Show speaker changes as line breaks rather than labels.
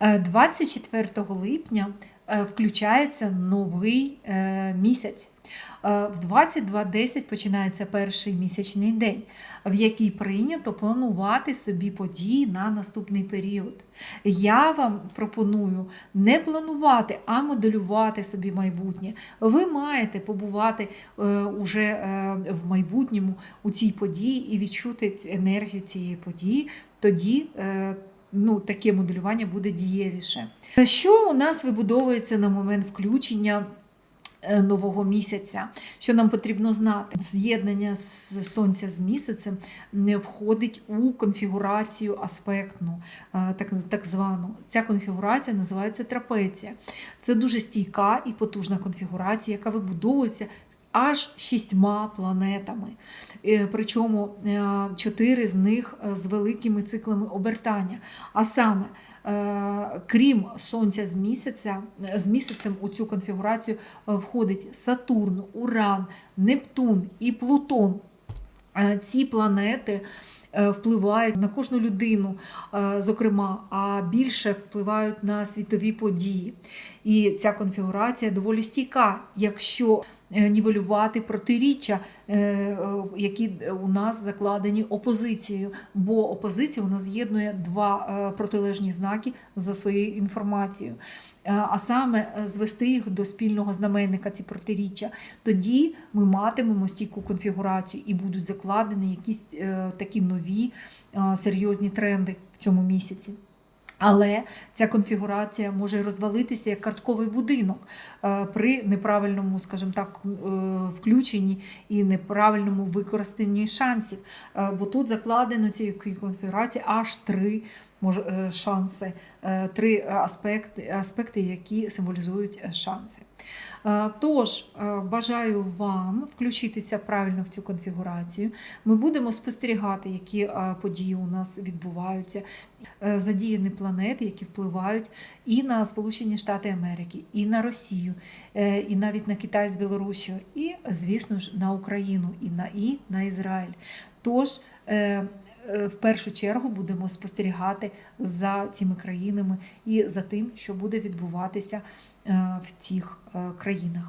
Е, 24 липня е, включається новий е, місяць. Е, В 22.10 починається перший місячний день, в який прийнято планувати собі події на наступний період. Я вам пропоную не планувати, а моделювати собі майбутнє. Ви маєте побувати е, уже е, в майбутньому у цій події і відчути енергію цієї події. Тоді е, ну, таке моделювання буде дієвіше. Що у нас вибудовується на момент включення? е, Нового місяця, що нам потрібно знати, з'єднання з сонця з місяцем не входить у конфігурацію аспектну, е, так, так звану. Ця конфігурація називається трапеція. Це дуже стійка і потужна конфігурація, яка вибудовується аж шістьма планетами. Е, Причому е, чотири з них е, з великими циклами обертання. А саме, крім Сонця з місяця, з місяцем у цю конфігурацію входить Сатурн, Уран, Нептун і Плутон. Ці планети впливають на кожну людину, зокрема, а більше впливають на світові події. І ця конфігурація доволі стійка, якщо нівелювати протиріччя, е, е, які у нас закладені опозицією. Бо опозиція у нас з'єднує два е, протилежні знаки за своєю інформацією. Е, А саме е, звести їх до спільного знаменника ці протиріччя, тоді ми матимемо стійку конфігурацію і будуть закладені якісь е, такі нові е, серйозні тренди в цьому місяці. Але ця конфігурація може розвалитися як картковий будинок е, при неправильному, скажімо так, е, включенні і неправильному використанні шансів. Е, Бо тут закладено цієї конфігурації аж три шанси, е, три аспекти, аспекти, які символізують е, шанси. Е, Тож е, бажаю вам включитися правильно в цю конфігурацію. Ми будемо спостерігати, які е, події у нас відбуваються, Е, задіяні планети, які впливають і на Сполучені Штати Америки, і на Росію, е, і навіть на Китай з Білорусію, і, звісно ж, на Україну, і на і на Ізраїль. Тож е, е, в першу чергу будемо спостерігати за цими країнами і за тим, що буде відбуватися е, в цих е, країнах.